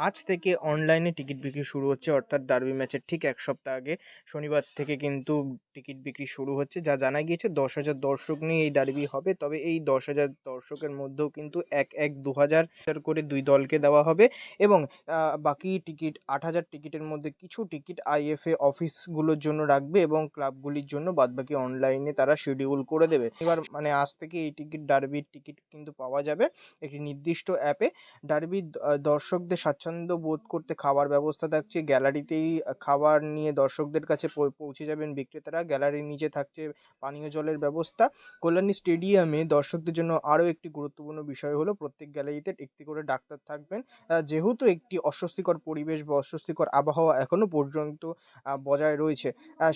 আজ থেকে অনলাইনে টিকিট বিক্রি শুরু হচ্ছে, অর্থাৎ ডার্বি ম্যাচের ঠিক এক সপ্তাহ আগে, শনিবার থেকে কিন্তু টিকিট বিক্রি শুরু হচ্ছে, যা জানা গিয়েছে দশ হাজার দর্শক নিয়ে এই ডার্বি হবে। তবে এই দশ হাজার দর্শকের মধ্যেও কিন্তু এক এক দু হাজার করে দুই দলকে দেওয়া হবে এবং বাকি টিকিট, আট হাজার টিকিটের মধ্যে কিছু টিকিট আইএফএ অফিসগুলোর জন্য রাখবে এবং ক্লাবগুলির জন্য বাদবাকি অনলাইনে তারা শিডিউল করে দেবে। এবার মানে আজ থেকে এই টিকিট ডার্বির টিকিট কিন্তু পাওয়া যাবে একটি নির্দিষ্ট অ্যাপে ডার্বি দর্শকদের স্বাচ্ছন্দ্য বোধ করতে খাওয়ার ব্যবস্থা থাকছে। গ্যালারিতেই খাবার নিয়ে দর্শকদের কাছে পৌঁছে যাবেন বিক্রেতারা। গ্যালারির নিচে থাকছে পানীয় জলের ব্যবস্থা। কল্যাণী স্টেডিয়ামে দর্শকদের জন্য আরও একটি গুরুত্বপূর্ণ বিষয় হলো, প্রত্যেক গ্যালারিতে একটি করে ডাক্তার থাকবেন। যেহেতু একটি অস্বস্তিকর পরিবেশ বা অস্বস্তিকর আবহাওয়া এখনও পর্যন্ত বজায় রয়েছে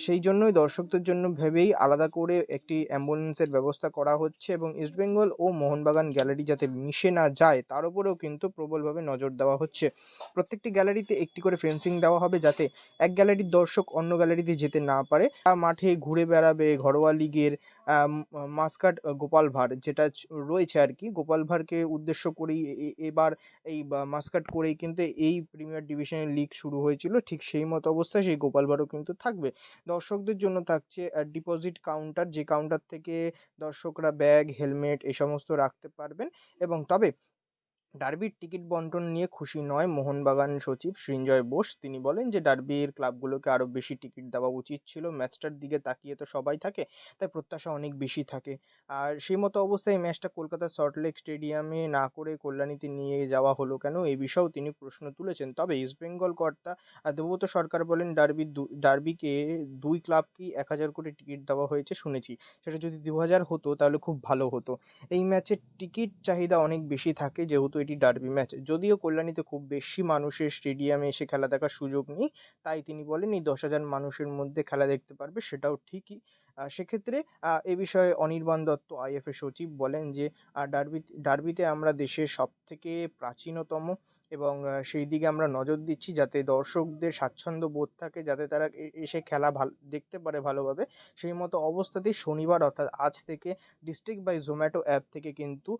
সেই জন্যই দর্শকদের জন্য ভেবেই আলাদা করে একটি অ্যাম্বুলেন্সের ব্যবস্থা করা হচ্ছে এবং ইস্টবেঙ্গল ও মোহনবাগান গ্যালারি যাতে মিশে না যায়, তার উপরেও কিন্তু প্রবলভাবে নজর দেওয়া হচ্ছে। প্রত্যেকটি গ্যালারিতে একটি করে ফেন্সিং দেওয়া হবে যাতে এক গ্যালারির দর্শক অন্য গ্যালারিতে যেতে না পারে। তা মাঠে ঘুরে বেড়াবে ঘরোয়া লিগের মাস্কাট গোপাল ভাঁড়, যেটা রয়েছে আর কি। গোপাল ভাঁড়কে উদ্দেশ্য করেই এবার এই মাস্কাট করেই কিন্তু এই প্রিমিয়ার ডিভিশনের লিগ শুরু হয়েছিল। ঠিক সেই মতো অবস্থায় সেই গোপাল ভাঁড়ও কিন্তু থাকবে। দর্শকদের জন্য থাকছে ডিপোজিট কাউন্টার, যে কাউন্টার থেকে দর্শকরা ব্যাগ, হেলমেট এই সমস্ত রাখতে পারবেন। এবং তবে ডার্বির টিকিট বন্টন নিয়ে খুশি নয় মোহনবাগান সচিব সৃঞ্জয় বোস। তিনি বলেন যে, ডার্বির ক্লাবগুলোকে আরও বেশি টিকিট দেওয়া উচিত ছিল। ম্যাচটার দিকে তাকিয়ে তো সবাই থাকে, তাই প্রত্যাশা অনেক বেশি থাকে। আর সেই মতো অবস্থায় ম্যাচটা কলকাতার সল্টলেক স্টেডিয়ামে না করে কল্যাণীতে নিয়ে যাওয়া হলো কেন? এই বিষয়েও তিনি প্রশ্ন তুলেছেন। তবে ইস্টবেঙ্গল কর্তা দেবব্রত সরকার বলেন, ডার্বি ডার্বিকে দুই ক্লাবকেই এক হাজার কোটি টিকিট দেওয়া হয়েছে? শুনেছি। সেটা যদি দু হাজার হতো, তাহলে খুব ভালো হতো। এই ম্যাচের টিকিট চাহিদা অনেক বেশি থাকে, যেহেতু এটি ডার্বি ম্যাচ যদিও কল্যাণীতে খুব বেশি মানুষের স্টেডিয়ামে এসে খেলা দেখার সুযোগ নেই, তাই তিনি বলেন এই দশ হাজার মানুষের মধ্যে খেলা দেখতে পারবে, সেটাও ঠিকই। সেক্ষেত্রে এ বিষয়ে অনির্বাণ দত্ত আইএফএ সচিব বলেন যে ডার্বি, ডার্বিতে আমরা দেশের সব থেকে প্রাচীনতম এবং সেই দিকে আমরা নজর দিচ্ছি যাতে দর্শকদের স্বাচ্ছন্দ্য বোধ থাকে, যাতে তারা এসে খেলা ভালো, দেখতে পারে ভালোভাবে। সেই মতো অবস্থাতেই শনিবার, অর্থাৎ আজ থেকে ডিস্ট্রিক্ট বাই জোম্যাটো অ্যাপ থেকে কিন্তু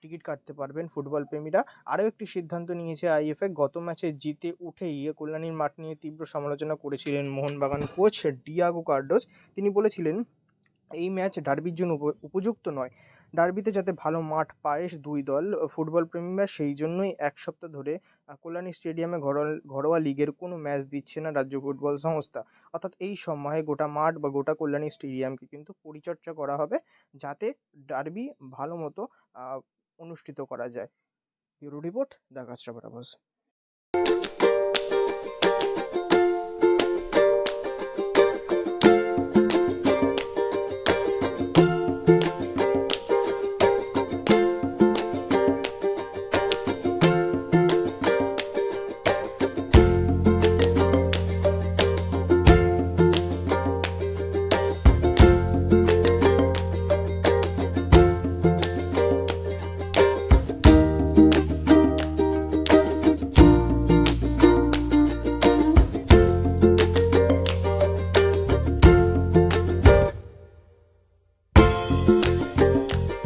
টিকিট কাটতে পারবেন ফুটবল প্রেমীরা। আরও একটি সিদ্ধান্ত নিয়েছে আইএফএ গত ম্যাচে জিতে উঠেই কল্যাণীর মাঠ নিয়ে তীব্র সমালোচনা করেছিলেন মোহনবাগান কোচ ডিয়াগো কার্ডোজ। তিনি বলেছিলেন এই ম্যাচ ডার্বির জন্য উপযুক্ত নয়। ডার্বিতে যাতে ভালো মাঠ পায় দুই দল, ফুটবল প্রেমীরা সেই জন্যই এক সপ্তাহ ধরে কল্যাণী স্টেডিয়ামে ঘরোয়া লিগের কোনো ম্যাচ দিচ্ছে না রাজ্য ফুটবল সংস্থা। অর্থাৎ এই সময়ে গোটা মাঠ বা গোটা কল্যাণী স্টেডিয়ামকে কিন্তু পরিচর্যা করা হবে, যাতে ডার্বি ভালো মতো অনুষ্ঠিত করা যায়। Bureau report the customer